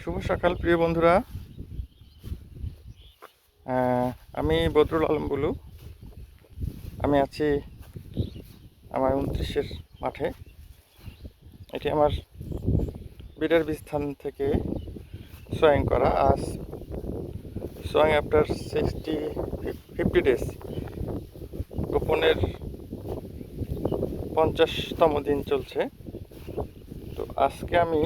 শুভ সকাল, প্রিয় বন্ধুরা। আমি বদরুল আলম বলু। আমি আছি আমার উনত্রিশের মাঠে। এটি আমার বিডার স্থান থেকে সোয়িং করা। আজ sowing after sixty fifty days গোপনের পঞ্চাশতম দিন চলছে। তো আজকে আমি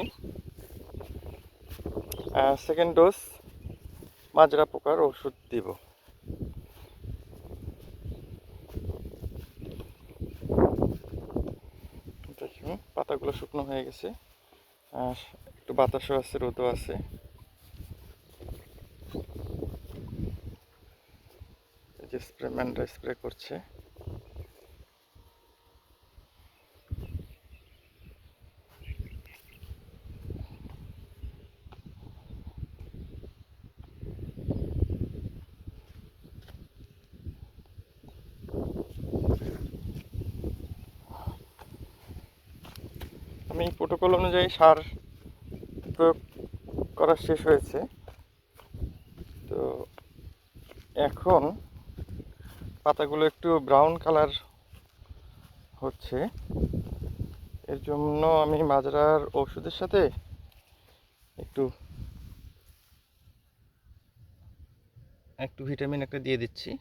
সেকেন্ড ডোজ মাজরা পোকার ওষুধ দিব। দেখুন পাতাগুলো শুকনো হয়ে গেছে। আর একটু বাতাসও আছে, রোদও আছে। স্প্রে ম্যানরা স্প্রে করছে। আমি প্রোটোকল অনুযায়ী সার প্রয়োগ করা শেষ হয়েছে। তো এখন পাতাগুলো একটু ব্রাউন কালার হচ্ছে। এর জন্য আমি মাজরার ওষুধের সাথে একটু একটু ভিটামিন একটা দিয়ে দিচ্ছি।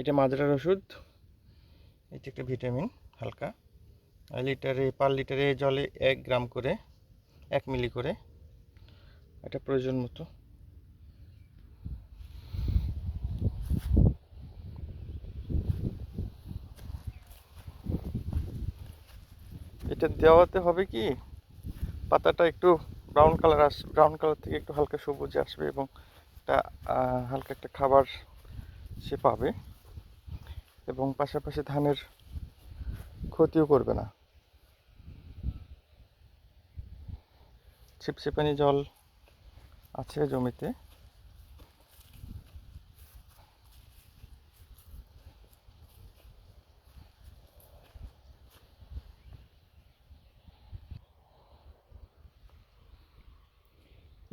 এটা মাজরার ওষুধ এটা একটা ভিটামিন হালকা। লিটারে, পার লিটারে জলে এক গ্রাম করে, এক মিলি করে এটা প্রয়োজন মতো। এটা দেওয়াতে হবে কি, পাতাটা একটু brown colour as brown colour থেকে একটু হালকা সবুজ আসবে এবং একটা হালকা একটা খাবার সে পাবে এবং পাশাপাশি ধানের ক্ষতিও করবে না। ছিপছিপানি জল আছে জমিতে।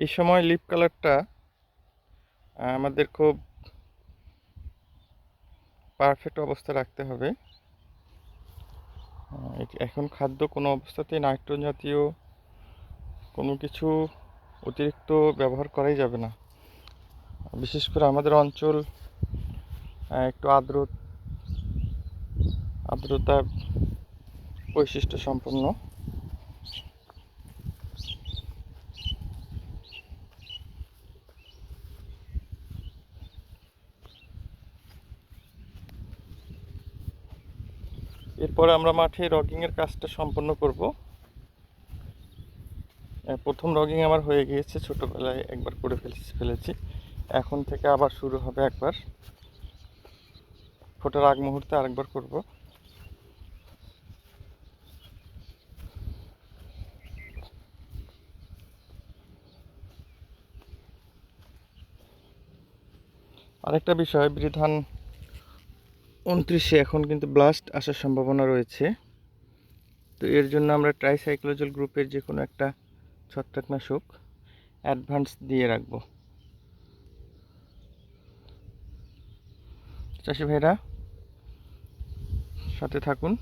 এই সময় লিপ কালারটা আমাদের খুব পারফেক্ট অবস্থা রাখতে হবে। এখন খাদ্য কোনো অবস্থাতেই নাইট্রোজেন জাতীয় কোনো কিছু অতিরিক্ত ব্যবহার করাই যাবে না। বিশেষ করে আমাদের অঞ্চল একটু আর্দ্র আর্দ্রতা বৈশিষ্ট্য সম্পন্ন। এরপরে আমরা মাঠে রগিংয়ের কাজটা সম্পন্ন করব। প্রথম রগিং আমার হয়ে গিয়েছে ছোটোবেলায় একবার করে ফেলেছি ফেলেছি। এখন থেকে আবার শুরু হবে একবার। ফোটার আগ মুহূর্তে আরেকবার করব। আরেকটা বিষয়, বিধান উনত্রিশে এখন কিন্তু ব্লাস্ট আসার সম্ভাবনা রয়েছে। তো এর জন্য আমরা ট্রাইসাইক্লোজল গ্রুপের যে কোনো একটা ছত্রাকনাশক অ্যাডভান্স দিয়ে রাখব। চাষি ভাইরা সাথে থাকুন।